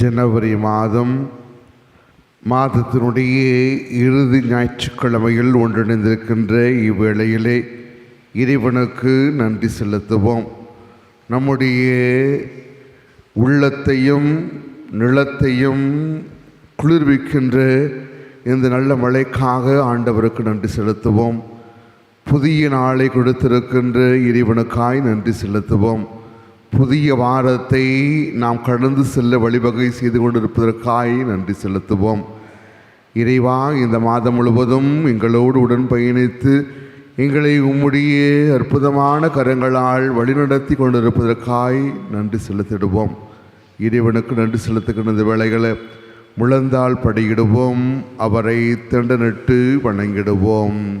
ஜனவரி மாதம் மாதத்தினுடைய இறுதி ஞாயிற்றுக்கிழமையில் ஒன்றிணைந்திருக்கின்ற இவ்வேளையிலே இறைவனுக்கு நன்றி செலுத்துவோம். நம்முடைய உள்ளத்தையும் நிலத்தையும் குளிர்விக்கின்ற இந்த நல்ல மழைக்காக ஆண்டவருக்கு நன்றி செலுத்துவோம். புதிய நாளை கொடுத்திருக்கின்ற இறைவனுக்காய் நன்றி செலுத்துவோம். புதிய வாரத்தை நாம் கடந்து செல்ல வழிவகை செய்து கொண்டிருப்பதற்காய் நன்றி செலுத்துவோம். இறைவா இந்த மாதம் முழுவதும் எங்களோடு உடன் பயணித்து எங்களை உம்முடைய அற்புதமான கரங்களால் வழிநடத்தி கொண்டிருப்பதற்காய் நன்றி செலுத்திடுவோம். இறைவனுக்கு நன்றி செலுத்துகின்ற இந்த முழந்தால் படியிடுவோம். அவரை திண்டனிட்டு வணங்கிடுவோம்.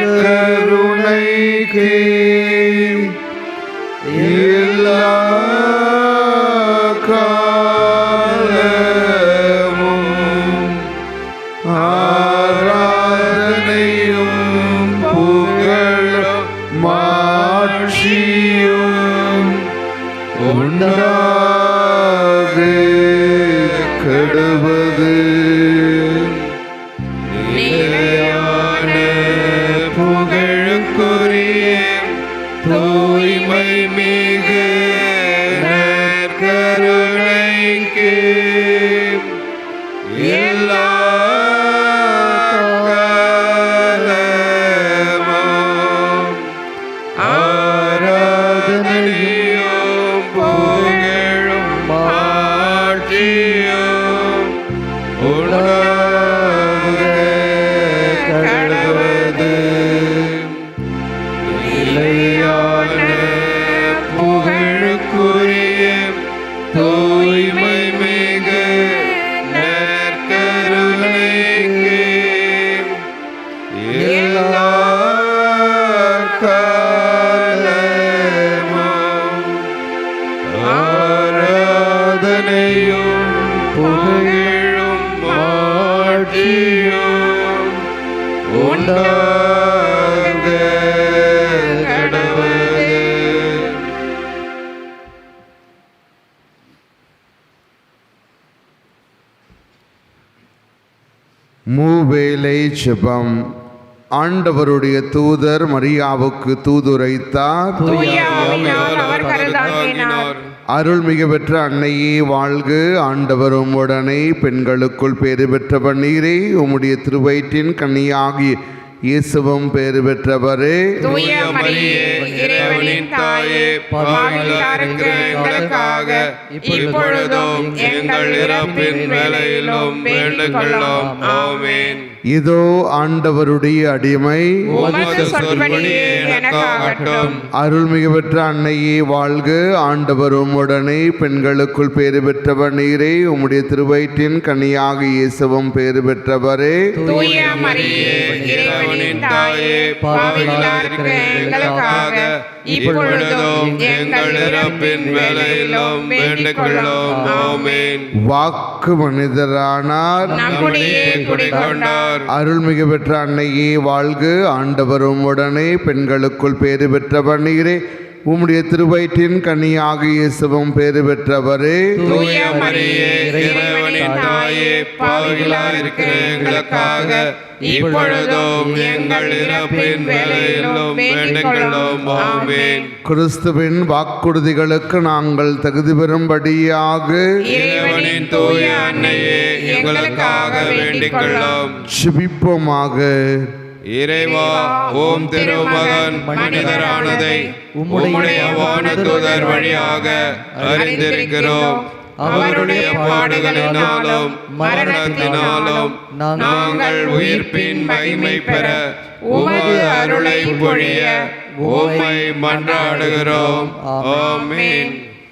எல்லா Ora ஜெபம் ஆண்டவருடைய தூதர் மரியாவுக்கு தூதுரைத்தார். அருள்மிகு பெற்ற அன்னையே வாழ்க. ஆண்டவரும் உடனே பெண்களுக்குள் பேறு பெற்றவர் நீரே உம்முடைய திருவயிற்றின் கன்னியாகி இயேசுவும் பேறு பெற்றவரே. இப்பொழுதும் எங்கள் இறப்பின் வேளையிலும் வேண்டிக் கொள்ளும் ஆமென். இதோ ஆண்டவருடைய அடிமை. அருள்மிகு பெற்ற அன்னையே வாழ்க. ஆண்டவரும் உடனே பெண்களுக்குள் பேறு பெற்றவர் நீரே. உம்முடைய திருவயிற்றின் கன்னியாக இயேசுவும் பேறு பெற்றவரே. தூய இப்பொழுதும் எங்கள் இறப்பின் வேளையிலும் வேண்டிக் கொள்ளும் ஆமென். வாக்கு மனிதரானார். நம்முடைய குடிகொண்டார். அருள்மிகு பெற்ற அன்னையே வாழ்க. ஆண்டவரும் உடனே பெண்களுக்குள் பேறு பெற்றவர் நீரே. உம்முடைய திருவயிற்றின் கன்னியாக இயேசுவும் பேறு பெற்றவரே. தூய மரியே இறைவனின் தாயே பாவிலாயிருக்கிற எங்களுக்காக இப்பொழுதும் எங்கள் இறப்பின் வேளையிலும் வேண்டிக் கொள்ளும் ஆமென். கிறிஸ்துவின் வாக்குறுதிகளுக்கு நாங்கள் தகுதி பெறும்படியாக இறைவனின் தூய அன்னையே எங்களுக்காக வேண்டிக் கொள்ளும் ஜெபிப்போமாக. இறைவா ஓம் திருமகன் மனிதரானதை உம்முடைய வானதூதர் வழியாக அறிந்திருக்கிறோம். அவருடைய பாடுகளினாலும் மரணத்தினாலும் நாங்கள் உயிர்ப்பின் மகிமை பெற உமது அருளை பொழிய உம்மை மன்றாடுகிறோம். ஆமீன்.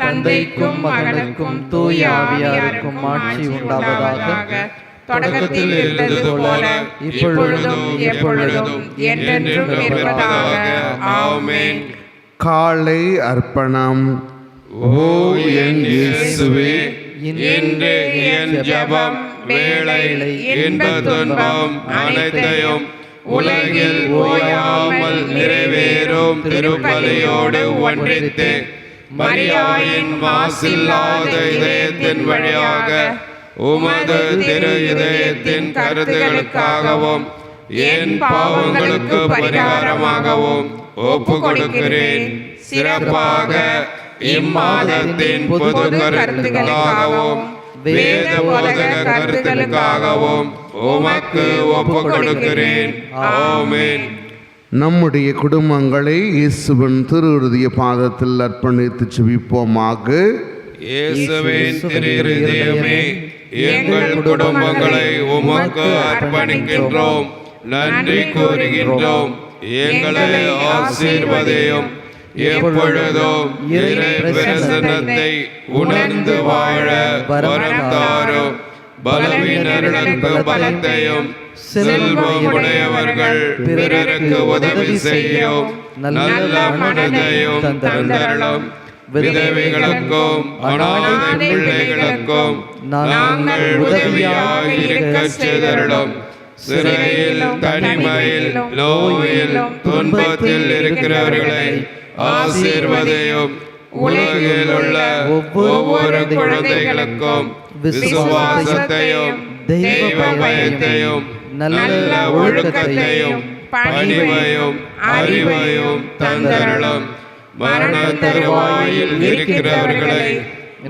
தந்தைக்கும் மகனுக்கும் தூய ஆவியாருக்கும் ஆட்சி உண்டாவதாக தொடக்கத்தில் இருந்தது போல இப்பொழுதும் எப்பொழுதும் என்றென்றும் இருப்பதாக. ஆமென். காலை அர்ப்பணம். ஓ என் இயேசுவே இன்று என் ஜெபம் வேலை இன்ப துன்பம் அனைத்தையும் உலகில் ஓயாமல் நிறைவேறும். திருப்பலியோடு ஒன்றித்து மரியாயின் மாசில்லாத இதயத்தின் வழியாக உமது திரு இதயத்தின் கருத்துகளுக்காகவும் என் பாவங்களுக்கு பரிகாரமாகவும் ஒப்பு கொடுக்கிறேன் சிறப்பாக இம்மாதத்தின் பொது கருத்துக்களுக்காகவும் வேத போதக கருத்துக்களுக்காகவும் உமக்கு ஒப்பு கொடுக்கிறேன் ஆமேன். நம்முடைய குடும்பங்களை இயேசுவின் திருவுறுதிய பாதத்தில் அர்ப்பணித்து செவிப்போமாக எங்கள் குடும்பங்களை உமக்கு அர்ப்பணிக்கின்றோம். நன்றி கூறுகின்றோம். எங்களை ஆசீர்வதையும். எப்பொழுதும் இறை பிரசன்னத்தை உணர்ந்து வாழ வரம் தாரும் பலவீனர்களுக்கு பலத்தையும் செல்வம் உடையவர்கள் பிறருக்கு உதவி செய்யும். நல்ல மனதையும் தந்தரலும் விதவைகளுக்கும் அனாதை பிள்ளைகளுக்கும் நாங்கள் உதவியாக இருக்க செய்தரலும் சிறையில் தனிமையில் நோயில் துன்பத்தில் இருக்கிறவர்களை ஆசீர்வதையும் உலகில் உள்ள ஒவ்வொரு குழந்தைகளுக்கும் விசுவாசத்தையும் தெய்வ பயத்தையும் நல்ல ஒழுக்கத்தையும் பணிவையும் அறிவையும் தந்தரலும் மரண தருவாயில் இருக்கிறவர்களை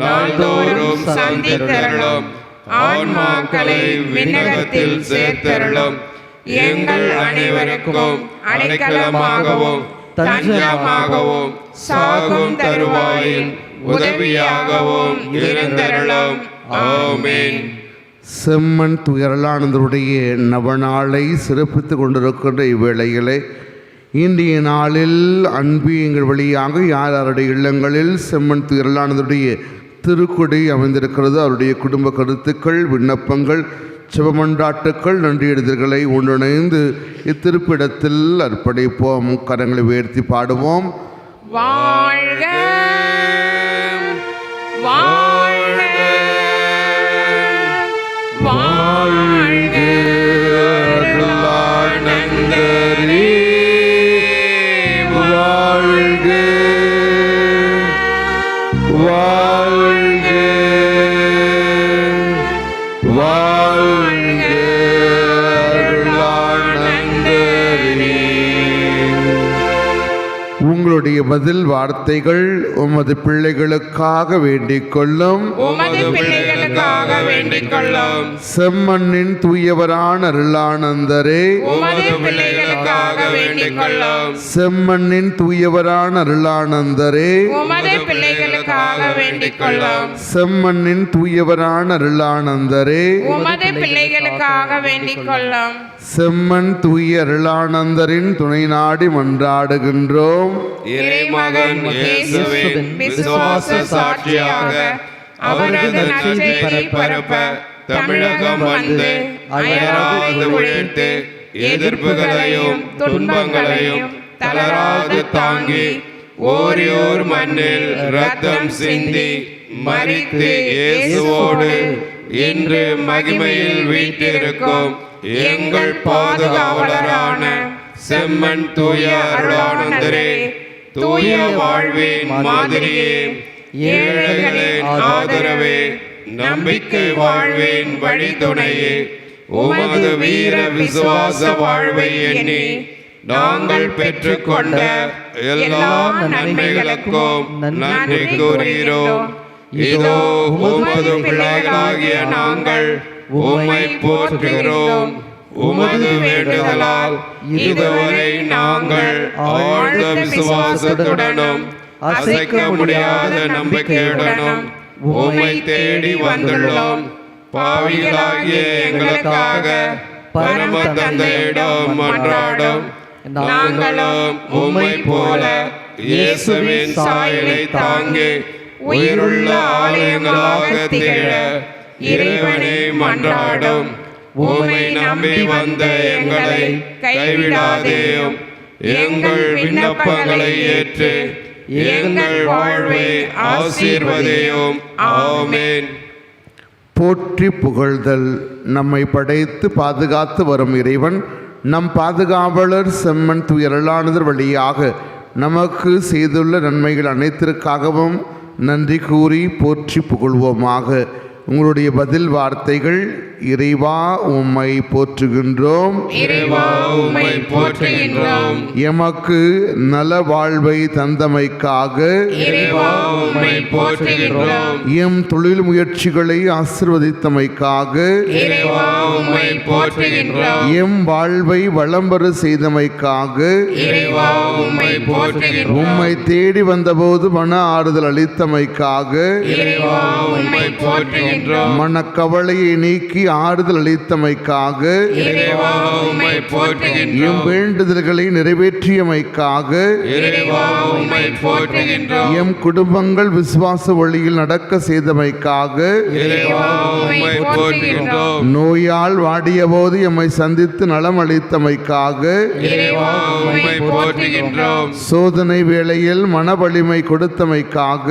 நாள்தோறும் சந்தித்தரலும் ஆன்மாக்களை விண்ணகத்தில் சேர்த்தரலும் எங்கள் அனைவருக்கும் அடைக்கலமாகவும் தஞ்சமாகவும் சாகும் தருவாயில் உதவியாகவும் இருந்தருளும் ஆமேன். செம்மன் துயரலானந்தருடைய நவநாளை சிறப்பித்துக் கொண்டிருக்கின்ற இவ்வேளையிலே இன்றைய நாளில் அன்பு எங்கள் வழியாக யார் யாருடைய இல்லங்களில் செம்மன் துயரலானந்தருடைய திருக்குடி அமைந்திருக்கிறது அவருடைய குடும்ப கருத்துக்கள் விண்ணப்பங்கள் சிவமண்டாட்டுக்கள் நன்றியெழுதல்களை ஒன்றிணைந்து இத்திருப்பிடத்தில் அர்ப்பணிப்போம். கரங்களை உயர்த்தி பாடுவோம். வாழ்க வாழ்க வாழ்க. உங்களுடைய பதில் வார்த்தைகள் உமது பிள்ளைகளுக்காக வேண்டிக் கொள்ளும் உமது பிள்ளைகளுக்காக வேண்டிக் கொள்ளும் செம்மண்ணின் தூயவரான அருளானந்தரே பிள்ளைகளுக்காக வேண்டிக் கொள்ளும் செம்மண்ணின் தூயவரான அருளானந்தரே. உமது பிள்ளைகளுக்காக வேண்டிக் கொள்ளும் செம்மண்ணின் தூயவரான அருளானந்தரே. உமது பிள்ளைகளுக்காக வேண்டிக் கொள்ளும் செம்மன் தூய அருளானந்தரின் துணை நாடி மன்றாடுகின்றோம். இறைமகன் இயேசுவின் விசுவாச சாட்சியாக அவரது நற்செய்தி பரப்ப தமிழகம் வந்து அயராது உழைத்து எதிர்ப்புகளையும் துன்பங்களையும் தளராது தாங்கி ஓரியோர் மண்ணில் ரத்தம் சிந்தி மறித்து இயேசுவோடு இன்று மகிமையில் வீட்டிருக்கும் எங்கள் பாதுகாவலரான செம்மன் தூய அருளானந்தரே தூய வாழ்வின் மாதிரியே ஏழைகளின் ஆதரவே நம்பிக்கை வாழ்வின் வழித்துணையே உமது வீர விசுவாச வாழ்வை எண்ணி நாங்கள் பெற்றுக்கொண்ட எல்லா நன்மைகளுக்கும் நன்றி கூறுகிறோம். இதோ உமது பிள்ளைகளாகிய நாங்கள் உம்மை போற்றுகிறோம். உமது வேண்டுதலால் இதுவரை நாங்கள் ஆழ்ந்த விசுவாசத்துடனும் அசைக்க முடியாத நம்பிக்கையுடனும் உம்மை தேடி வந்துள்ளோம். பாவிகளாகிய எங்களுக்காக பரம தந்தையிடம் மன்றாடும். நாங்களும் உம்மை போல இயேசுவின் சாயலை தாங்கி உயிருள்ள ஆலயங்களாக திகழ இறைவனை மன்றாடும். உம்மை நம்பி வந்த எங்களை கைவிடாதேயும். எங்கள் விண்ணப்பங்களை ஏற்று எங்கள் வாழ்வை ஆசீர்வதையும். ஆமேன். போற்றி புகழ்தல். நம்மை படைத்து பாதுகாத்து வரும் இறைவன் நம் பாதுகாவலர் செம்மன் துயரலானதர் வழியாக நமக்கு செய்துள்ள நன்மைகள் அனைத்திற்காகவும் நன்றி கூறி போற்றி புகழ்வோமாக. உங்களுடைய பதில் வார்த்தைகள் இறைவா உம்மை போற்றுகின்றோம். இறைவா உம்மை போற்றுகின்றோம். எமக்கு நல வாழ்வை தந்தமைக்காக இறைவா உம்மை போற்றுகின்றோம். எம் தொழில் முயற்சிகளை ஆசிர்வதித்தமைக்காக இறைவா உம்மை போற்றுகின்றோம். எம் வாழ்வை வளம்பெற செய்தமைக்காக இறைவா உம்மை போற்றுகின்றோம். உம்மை தேடி வந்தபோது மன ஆறுதல் அளித்தமைக்காக இறைவா உம்மை போற்றுகின்றோம். மனக்கவலையை நீக்கி ஆறுதல் அளித்தமைக்காக எம் வேண்டுதல்களை நிறைவேற்றியமைக்காக எம் குடும்பங்கள் விசுவாச வழியில் நடக்க செய்தமைக்காக நோயால் வாடியபோது எம்மை சந்தித்து நலம் அளித்தமைக்காக சோதனை வேளையில் மன வலிமை கொடுத்தமைக்காக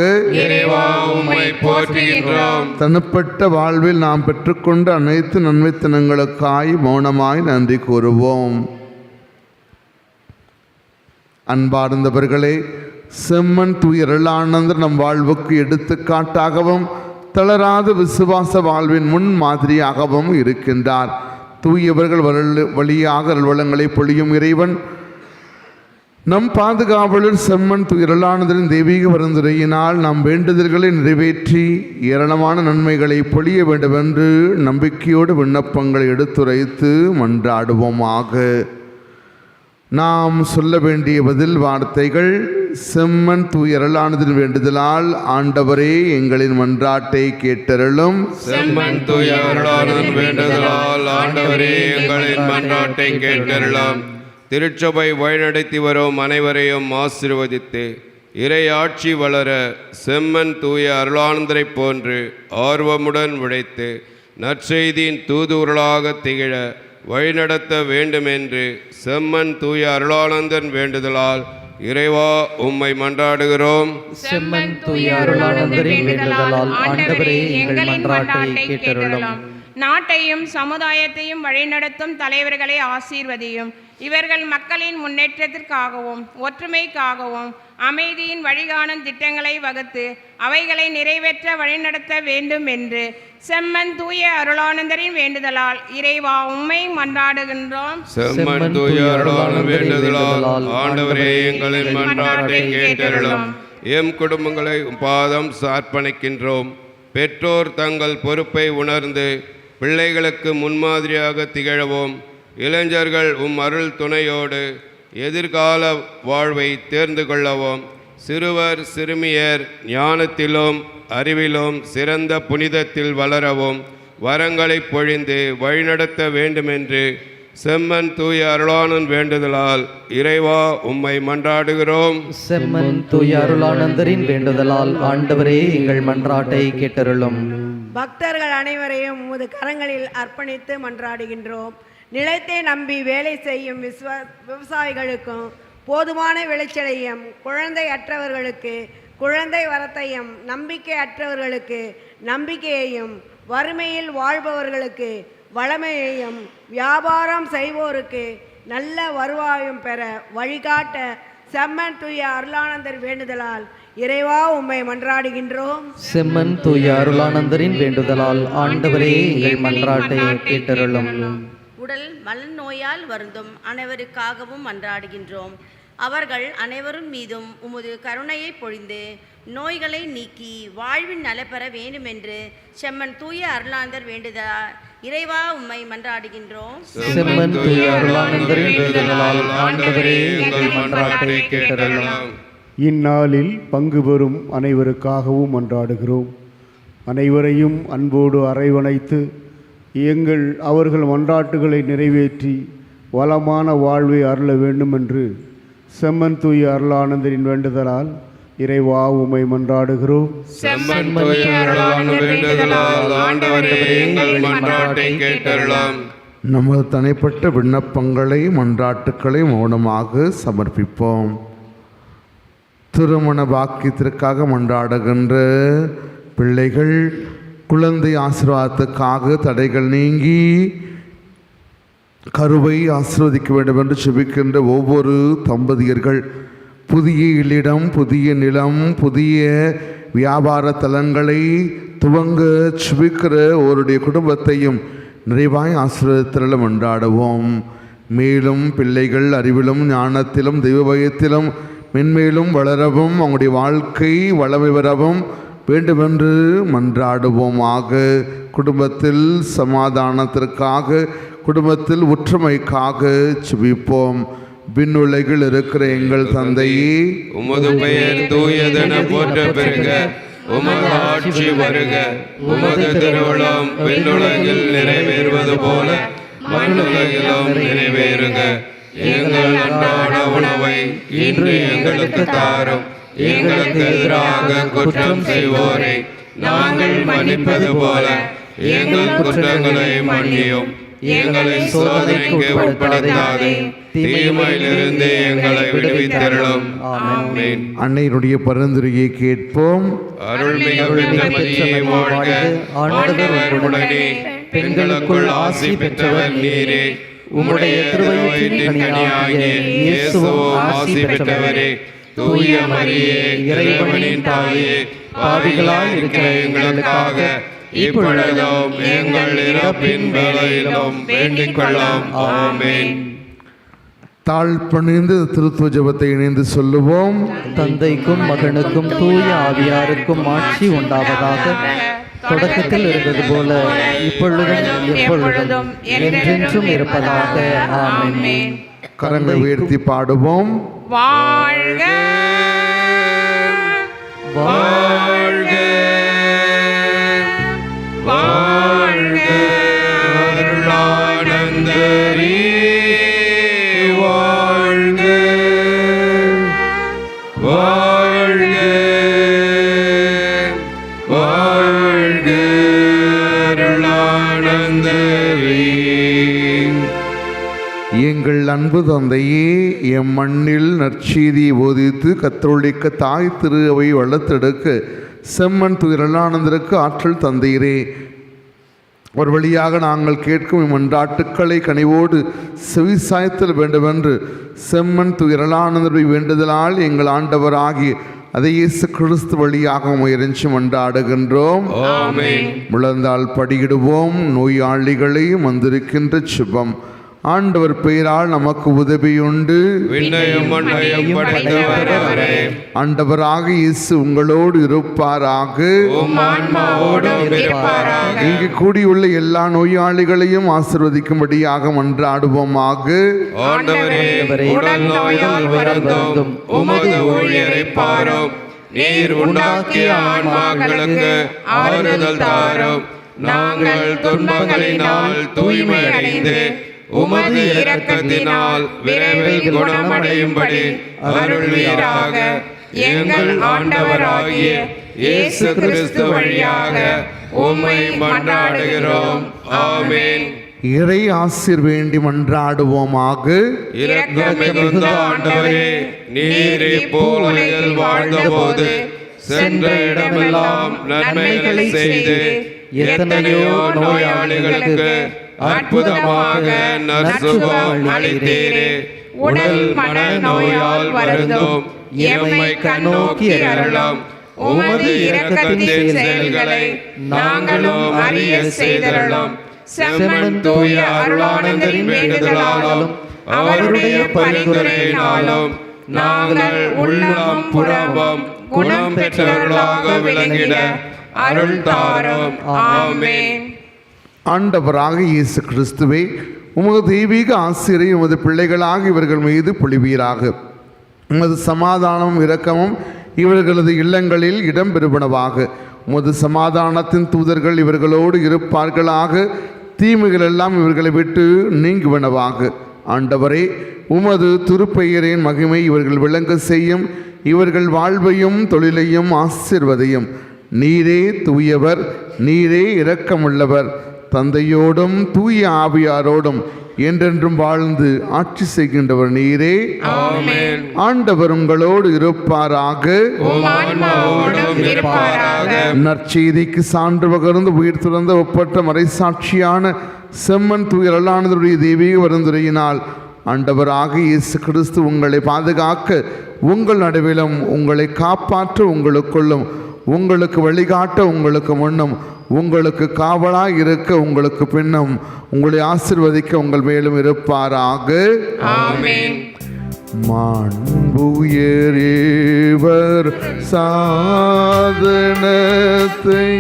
தனிப்பட்ட வாழ்வில் நாம் பெற்றுக்கொண்ட அனைத்து நன்மைத்தனங்களுக்காய் மௌனமாய் நன்றி கூறுவோம். அன்பார்ந்தவர்களே செம்மன் துயரலானந்தர் நம் வாழ்வுக்கு எடுத்துக்காட்டாகவும் தளராத விசுவாச வாழ்வின் முன் மாதிரியாகவும் இருக்கின்றார். தூயவர்கள் வழியாக அல்வளங்களை பொழியும் இறைவன் நம் பாதுகாவலர் செம்மன் துயரலானதரின் தெய்வீக பரிந்துரையினால் நம் வேண்டுதல்களை நிறைவேற்றி ஏராளமான நன்மைகளை பொழிய வேண்டுமென்று நம்பிக்கையோடு விண்ணப்பங்களை எடுத்துரைத்து மன்றாடுவோமாக. நாம் சொல்ல வேண்டிய பதில் வார்த்தைகள் செம்மன் தூயரலானதின் வேண்டுதலால் ஆண்டவரே எங்களின் மன்றாட்டை கேட்டருளும். செம்மன் தூயவர்களான வேண்டுதலால் ஆண்டவரே எங்களின் மன்றாட்டை கேட்டருளாம். திருச்சபை வழிநடத்தி வரும் அனைவரையும் ஆசீர்வதித்து இறை ஆட்சி வளர செம்மன் தூய அருளானந்தரைப் போன்று ஆர்வமுடன் உழைத்து நற்செய்தியின் தூதுவர்களாக திகழ வழிநடத்த வேண்டுமென்று செம்மன் தூய அருளானந்தன் வேண்டுதலால் இறைவா உம்மை மன்றாடுகிறோம். செம்மன் தூய அருளானந்தரின் வேண்டுதலால் ஆண்டவரே எங்கள் மன்றாட்டை கேட்டருளும். நாட்டையும் சமுதாயத்தையும் வழிநடத்தும் தலைவர்களை ஆசீர்வதியும். இவர்கள் மக்களின் முன்னேற்றத்திற்காகவும் ஒற்றுமைக்காகவும் அமைதியின் வழிகாணும் திட்டங்களை வகுத்து அவைகளை நிறைவேற்ற வழிநடத்த வேண்டும் என்று செம்மன் தூய அருளானந்தரின் வேண்டுதலால் இறைவா உம்மை மன்றாடுகின்றோம். செம்மன் தூய அருளான வேண்டுதலால் ஆண்டவரே எங்களின் மன்றாட்டை கேட்டருளும். எம் குடும்பங்களை பாதம் சார்ப்பணிக்கின்றோம். பெற்றோர் தங்கள் பொறுப்பை உணர்ந்து பிள்ளைகளுக்கு முன்மாதிரியாக திகழவும். இளைஞர்கள் உம் அருள் துணையோடு எதிர்கால வாழ்வை தேர்ந்து கொள்ளவும் சிறுவர் சிறுமியர் ஞானத்திலும் அறிவிலும் சிறந்த புனிதத்தில் வளரவும் வரங்களை பொழிந்து வழிநடத்த வேண்டுமென்று செம்மன் தூய அருளானன் வேண்டுதலால் இறைவா உம்மை மன்றாடுகிறோம். செம்மன் தூய அருளானந்தரின் வேண்டுதலால் ஆண்டவரே எங்கள் மன்றாட்டை கேட்டருளும். பக்தர்கள் அனைவரையும் உமது கரங்களில் அர்ப்பணித்து மன்றாடுகின்றோம். நிலத்தை நம்பி வேலை செய்யும் விஸ்வ விவசாயிகளுக்கும் போதுமான விளைச்சலையும் குழந்தை அற்றவர்களுக்கு குழந்தை வரத்தையும் நம்பிக்கை அற்றவர்களுக்கு நம்பிக்கையையும் வறுமையில் வாழ்பவர்களுக்கு வளமையையும் வியாபாரம் செய்வோருக்கு நல்ல வருவாயும் பெற வழிகாட்ட செம்மன் தூய அருளானந்தர் வேண்டுதலால் இறைவா உம்மை மன்றாடுகின்றோம். செம்மன் தூய அருளானந்தரின் வேண்டுதலால் ஆண்டவரே எங்கள் மன்றாட்டை கேட்டருளும். உடல் மலநோயால் வருந்தும் அனைவருக்காகவும் மன்றாடுகின்றோம். அவர்கள் அனைவரும் மீதும் உமது கருணையை பொழிந்து நோய்களை நீக்கி வாழ்வின் நலப்பெற வேண்டுமென்று செம்மன் தூய அருளாந்தர் வேண்டுதலார் இறைவா உம்மை மன்றாடுகின்றோம். செம்மன் தூய அருளானந்தரின் வேண்டுதலால் ஆண்டவரே எங்கள் மன்றாட்டை கேட்டருளும் இந்நாளில் பங்கு பெறும் அனைவருக்காகவும் மன்றாடுகிறோம். அனைவரையும் அன்போடு அரவணைத்து எங்கள் அவர்கள் மன்றாட்டுகளை நிறைவேற்றி வளமான வாழ்வை அருள வேண்டும் என்று செம்மன் தூய அருளானந்தரின் வேண்டுதலால் இறைவா உமை மன்றாடுகிறோம். செம்மன் தூய அருளான வேண்டுதலால் ஆண்டவரே எங்கள் மன்றாட்டை கேட்டருளாம். நமது தனிப்பட்ட விண்ணப்பங்களை மன்றாட்டுக்களை மௌனமாக சமர்ப்பிப்போம். திருமண பாக்கியத்திற்காக மன்றாடுகின்ற பிள்ளைகள் குழந்தை ஆசீர்வாதத்துக்காக தடைகள் நீங்கி கருவை ஆசிர்வதிக்க வேண்டும் என்று செபிக்கின்ற ஒவ்வொரு தம்பதியர்கள். புதிய இல்லிடம் புதிய நிலம் புதிய வியாபார தலங்களை துவங்க சுபிக்கிற ஒருடைய குடும்பத்தையும் நிறைவாய் ஆசீர்வதித்தலும் கொண்டாடுவோம் மேலும் பிள்ளைகள் அறிவிலும் ஞானத்திலும் தெய்வ பயத்திலும் மென்மேலும் வளரவும் அவங்களுடைய வாழ்க்கை வளமை பெறவும் வேண்டுமென்று மன்றாடுவோமாக. குடும்பத்தில் சமாதானத்திற்காக குடும்பத்தில் ஒற்றுமைக்காக சுபிப்போம் விண்ணுலகில் இருக்கிற எங்கள் தந்தையே உமது பெயர் தூயதென போற்ற பெருக உமது ஆட்சி வருக. உமது திருவிழம் விண்ணுலகில் நிறைவேறுவது போல மண்ணுலகிலும் நிறைவேறுக. எங்கள் அன்றாட உணவை இன்று எங்களுக்கு தாரும். எங்களுக்கு எதிராக குற்றம் செய்வோரை. நாங்கள் மன்னிப்பது போல எங்கள் குற்றங்களை மன்னியும். எங்களை சோதனைக்கு உட்படுத்தாதே. தீமையிலிருந்து எங்களை விடுவித்தருளும். அன்னையினுடைய பரிந்துரையை கேட்போம். பெண்களுக்குள் ஆசி பெற்றவர் நீரே. உம்முடைய திருவயிற்றின் கனியாகிய இயேசுவும் ஆசி பெற்றவரே. தூய மரியே இறைவனின் தாயே பாவிகளாய் இருக்கிற எங்களுக்காக இப்பொழுதும் எங்கள் இறப்பின் வேளையிலும் வேண்டிக் கொள்ளும் ஆமென். தாழ் பணிந்து திருத்துவ ஜெபத்தை இணைந்து சொல்லுவோம். தந்தைக்கும் மகனுக்கும் தூய ஆவியாருக்கும் ஆட்சி உண்டாவதாக தொடக்கத்தில் இருந்தது போல இப்பொழுதும் எப்பொழுதும் என்றென்றும் இருப்பதாக. ஆமென். கரங்களை உயர்த்தி பாடுவோம். வாழ்க. வாழ்க. தந்தையே எம் மண்ணில் நற்செய்தியை போதித்து கத்தோலிக்க தாய் திரு அவை வளர்த்தெடுக்க செம்மன் துயிரலானந்தருக்கு ஆற்றல் தந்தீரே. ஒரு வழியாக நாங்கள் கேட்கும் இம்மன்றாட்டுக்களை கனிவோடு செவிசாய்த்தல் வேண்டுமென்று செம்மன் துயிரலானந்தரை வேண்டுதலால் எங்கள் ஆண்டவராகிய அதை இயேசு கிறிஸ்து வழியாக முயற்சி மன்றாடுகின்றோம். முழந்தால் படியிடுவோம் நோயாளிகளை வந்திருக்கின்ற சுபம் ஆண்டவர் பெயரால் நமக்கு உதவியுண்டு. ஆண்டவராக இயேசு உங்களோடு இருப்பாராக. இங்கு கூடியுள்ள எல்லா நோயாளிகளையும் ஆசிர்வதிக்கும்படியாக மன்றாடுவோமாக. நீர் உண்டாக்கிய ஆன்மாக்களுக்கு ஆறுதல் தாரும். நாங்கள் துன்பங்களினால் தூய்மை அடைந்து உமது இரக்கத்தினால் விரைவில் குணமடையும்படி அருள்வீராக எங்கள் ஆண்டவராகிய இயேசு கிறிஸ்து வழியாக உம்மை மன்றாடுகிறோம். ஆமென். இறை ஆசிர் வேண்டி மன்றாடுவோமாக. இரக்கம் மிகுந்த ஆண்டவரே நீர் இப்போலையில் வாழ்ந்தபோது சென்ற இடமெல்லாம் நன்மைகளை செய்து எத்தனையோ நோயாளிகளுக்கு அற்புதமாக நற்சுகம் அளித்தீரே. உடல் மன நோயால் வருந்தோம். எம்மை கண்ணோக்கி அருளம். உமது இரக்கத்தின் செயல்களை நாங்களும் அறிய செய்தருளும். செம்மன் தூய அருளானந்தரின் வேண்டுதலாலும் அவருடைய பரிந்துரையினாலும் நாங்கள் உள்ளம் புறம்பம் குணம் பெற்றவர்களாக விளங்கிட அருள் தாரும். ஆமேன். ஆண்டவராக இயேசு கிறிஸ்துவே உமது தெய்வீக ஆசிரியர் உமது பிள்ளைகளாக இவர்கள் மீது பொழிவீராக. உமது சமாதானமும் இரக்கமும் இவர்களது இல்லங்களில் இடம்பெறுவனவாக. உமது சமாதானத்தின் தூதர்கள் இவர்களோடு இருப்பார்களாக. தீமைகள் எல்லாம் இவர்களை விட்டு நீங்குவனவாக. ஆண்டவரே உமது திருப்பெயரின் மகிமை இவர்கள் விளங்க செய்யும். இவர்கள் வாழ்வையும் தொழிலையும் ஆசிர்வதையும். நீரே தூயவர் நீரே இரக்கமுள்ளவர். தந்தையோடும் தூய ஆவியாரோடும் என்றென்றும் வாழ்ந்து ஆட்சி செய்கின்றவர் நீரே. ஆண்டவர் உங்களோடு இருப்பாராக. நற்செய்திக்கு சான்று பகர்ந்து உயிர் துறந்த ஒப்பற்ற மறைசாட்சியான செம்மன் தூயரலானதுடைய தெய்வீக வருந்துரையினால் ஆண்டவராக இயேசு கிறிஸ்து உங்களை பாதுகாக்க உங்கள் நடுவிலும் உங்களை காப்பாற்ற உங்களுக்குள்ளும் உங்களுக்கு வழிகாட்ட உங்களுக்கு முன்னும் உங்களுக்கு காவலாய் இருக்க உங்களுக்கு பின்னும். உங்களை ஆசிர்வதிக்க உங்கள் மேலும் இருப்பாராக. மாண்புயரேவர் சாதனத்தை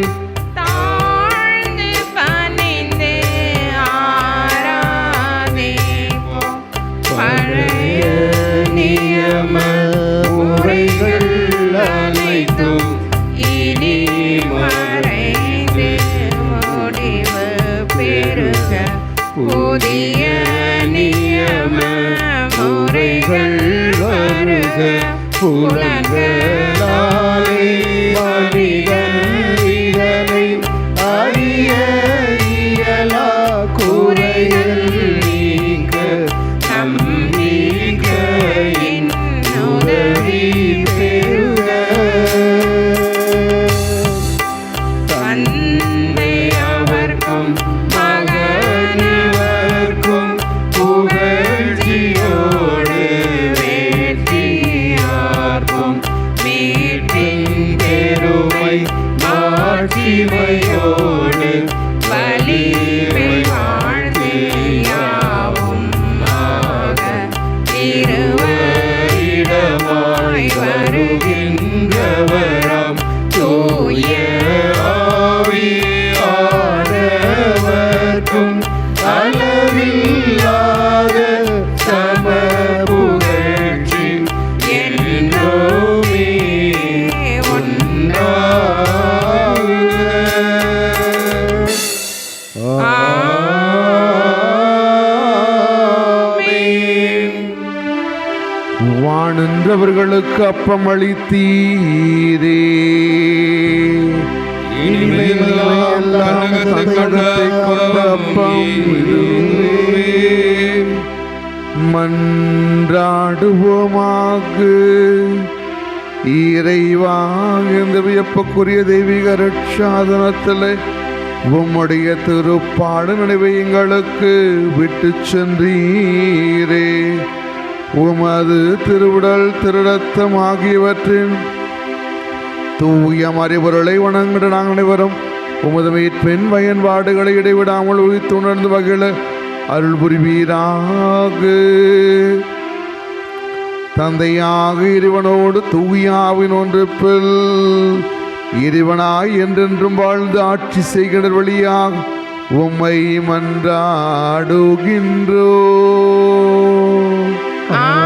இதுவே. மன்றாடுவோமாக. இறைவா இந்த வியப்புக்குரிய தெய்வீக ரட்சாதனத்தில் உம்முடைய திருப்பாடு நினைவை எங்களுக்கு விட்டு சென்றீரே. உமது திருவுடல் திருடத்தம் ஆகியவற்றின் தூய மறைபொருளை வணங்கிட நாங்கள் அனைவரும் உமது மீட்பின் பயன்பாடுகளை இடைவிடாமல் உயிர்த்துணர்ந்து மகிழ அருள் புரிவீராக. தந்தையாக இறைவனோடு தூயாவின் ஒன்றுப்பில் இறைவனாய் என்றென்றும் வாழ்ந்து ஆட்சி செய்கிற வழியாக உம்மை மன்றாடுகின்றோ Oh.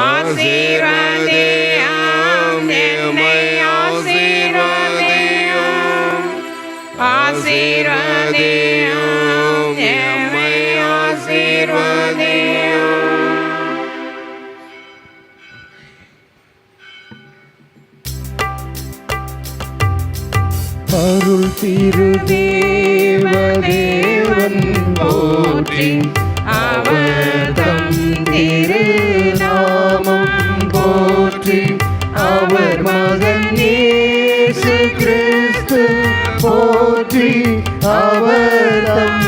ஆசீர்வதே ஆம் என்னை ஆசீர்வதே ஆம் ஆசீர்வதே ஆம் என்னை ஆசீர்வதே அருள் திருதேவதேவன் போற்றி அவர் தம் திரு அவர் தம்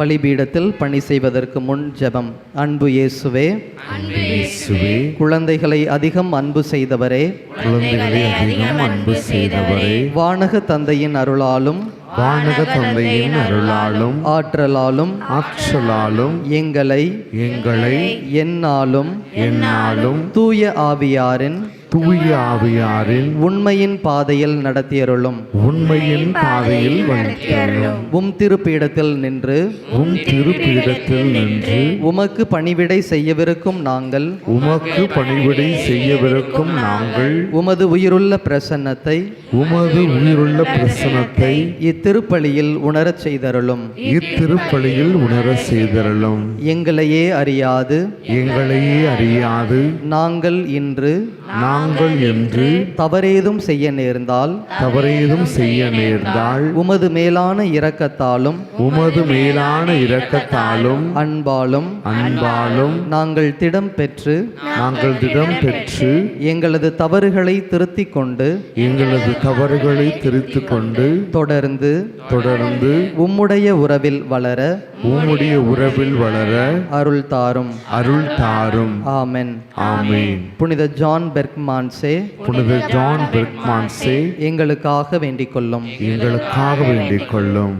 பலிபீடத்தில் பணி செய்வதற்கு முன் ஜெபம். அன்பு இயேசுவே குழந்தைகளை அதிகம் அன்பு செய்தவரே. குழந்தைகளை அதிகம் அன்பு செய்தவரே. வானக தந்தையின் அருளாலும் வானக தந்தையின் அருளாலும் ஆற்றலாலும் ஆற்றலாலும் எங்களை எங்களை எந்நாளும் எந்நாளும் தூய ஆவியாரின் தூய ஆவியாரின் உண்மையின் பாதையில் நடத்தியருளும். உண்மையின் பாதையில் வளர்த்தருளும் உம் திருப்பீடத்தில் நின்று உம் திருப்பீடத்தில் நின்று உமக்கு பணிவிடை செய்யவிருக்கும் நாங்கள். உமக்கு பணிவிடை செய்யவிருக்கும் நாங்கள். உமது உயிருள்ள பிரசன்னத்தை உமது உயிருள்ள பிரசனத்தை இத்திருப்பலியில் உணரச் செய்தருளும். இத்திருப்பலியில் உணர செய்தருளும். எங்களையே அறியாது. எங்களையே அறியாது. நாங்கள் இன்று நாங்கள் என்று தவறேதும் செய்ய நேர்ந்தால் தவறேதும் செய்ய நேர்ந்தால் உமது மேலான இரக்கத்தாலும் உமது மேலான இரக்கத்தாலும் அன்பாலும் அன்பாலும் நாங்கள் திடம் பெற்று நாங்கள் திடம் பெற்று எங்களது தவறுகளை திருத்திக் கொண்டு எங்களது தவறுகளை திருத்திக் கொண்டு தொடர்ந்து தொடர்ந்து உம்முடைய உறவில் வளர உம்முடைய உறவில் வளர அருள் தாரும். அருள் தாரும். ஆமென். ஆமென். புனித ஜான் பெர்க்மான்சே புனித ஜான் பெர்க்மான்சே எங்களுக்காக வேண்டிக் கொள்ளும் எங்களுக்காக வேண்டிக் கொள்ளும்